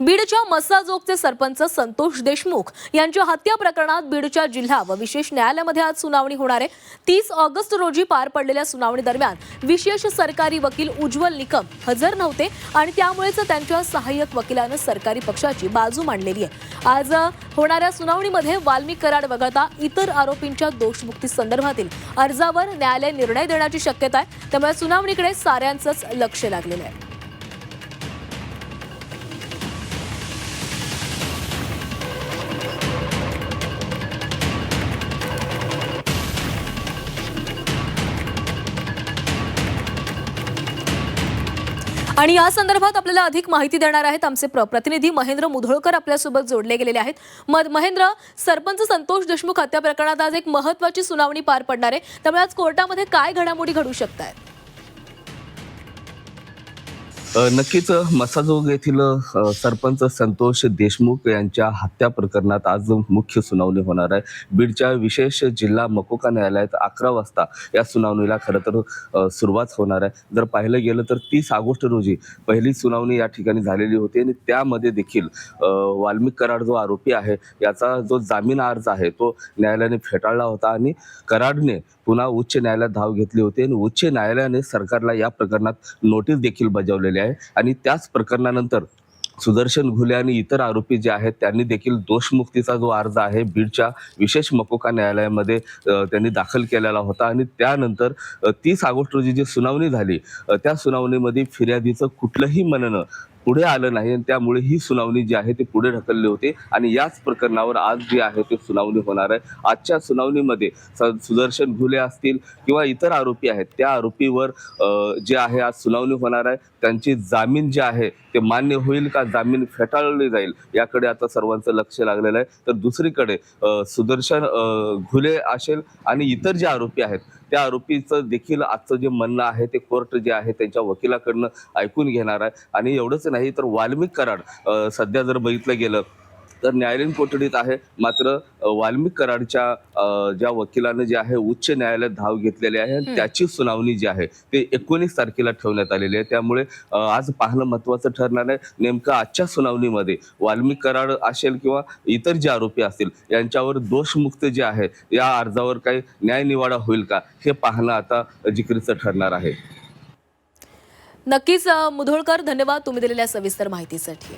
बीडच्या मस्साजोगचे सरपंच संतोष देशमुख यांच्या हत्या प्रकरणात बीडच्या जिल्हा व विशेष न्यायालयामध्ये आज सुनावणी होणार आहे. तीस ऑगस्ट रोजी पार पडलेल्या सुनावणी दरम्यान विशेष सरकारी वकील उज्ज्वल निकम हजर नव्हते आणि त्यामुळेच त्यांच्या सहाय्यक वकिलानं सरकारी पक्षाची बाजू मांडलेली आहे. आज होणाऱ्या सुनावणीमध्ये वाल्मिक कराड वगळता इतर आरोपींच्या दोषमुक्ती संदर्भातील अर्जावर न्यायालय निर्णय देण्याची शक्यता आहे. त्यामुळे सुनावणीकडे साऱ्यांचंच लक्ष लागलेलं आहे. आणि या संदर्भात आपल्याला अधिक माहिती देणार आहेत आमचे प्रतिनिधी महेंद्र मुधोळकर आपल्यासोबत जोडले गेलेले आहेत. मध- महेंद्र सरपंच संतोष देशमुख हत्या प्रकरणात आज एक महत्वाची सुनावणी पार पडणार आहे. त्यामुळे आज कोर्टामध्ये काय घडामोडी घडू शकत आहेत नक्कीच मसाजोग येथील सरपंच संतोष देशमुख यांच्या हत्या प्रकरणात आज मुख्य सुनावणी होणार आहे. बीडच्या विशेष जिल्हा मकोका न्यायालयात अकरा वाजता या सुनावणीला खरं तर सुरुवात होणार आहे. जर पाहिलं गेलं तर तीस ऑगस्ट रोजी पहिली सुनावणी या ठिकाणी झालेली होती आणि त्यामध्ये देखील वाल्मिक कराड जो आरोपी आहे याचा जो जामीन अर्ज आहे तो न्यायालयाने फेटाळला होता आणि कराडने पुन्हा उच्च न्यायालयात धाव घेतली होती आणि उच्च न्यायालयाने सरकारला या प्रकरणात नोटीस देखील बजावलेली आहे. आणि त्याच प्रकरणानंतर सुदर्शन घुले आणि इतर आरोपी जे आहेत त्यांनी देखील दोषमुक्तीचा जो अर्ज आहे बीडच्या विशेष मकोका न्यायालयामध्ये त्यांनी दाखल केलेला होता. आणि त्यानंतर तीस ऑगस्ट रोजी जी सुनावणी झाली त्या सुनावणीमध्ये फिर्यादीचं कुठलंही म्हणणं पुढे आलं नाही आणि त्यामुळे ही सुनावणी जी आहे ती पुढे ढकलली होती. आणि याच प्रकरणावर आज जी आहे ती सुनावणी होणार आहे. आजच्या सुनावणीमध्ये स- सुदर्शन घुले असतील किंवा इतर आरोपी आहेत त्या आरोपीवर जे आहे आज सुनावणी होणार आहे. त्यांची जामीन जे आहे ते मान्य होईल का? जामीन फेटाळली जाईल याकडे आता सर्वांचं लक्ष लागलेलं आहे. तर दुसरीकडे सुदर्शन घुले असेल आणि इतर जे आरोपी आहेत त्या आरोपीचं देखील आजचं जे म्हणणं आहे ते कोर्ट जे आहे त्यांच्या वकिलाकडनं ऐकून घेणार आहे. आणि एवढंच नाही तर वाल्मिक कराड सध्या जर बघितलं गेलं तर न्यायालयीन कोठडीत आहे. मात्र वाल्मिक कराडच्या ज्या वकिलानं जे आहे उच्च न्यायालयात धाव घेतलेली आहे आणि. त्याची सुनावणी जी आहे ते एकोणीस तारखेला ठेवण्यात आलेली आहे. त्यामुळे आज पाहणं महत्वाचं ठरणार आहे. नेमकं आजच्या सुनावणीमध्ये वाल्मिक कराड असेल किंवा इतर जे आरोपी असतील यांच्यावर दोषमुक्त जे आहे या अर्जावर काही न्यायनिवाडा होईल का हे पाहणं आता जिकरीचं ठरणार आहे. नक्कीच मुधोळकर धन्यवाद तुम्ही दिलेल्या सविस्तर माहितीसाठी.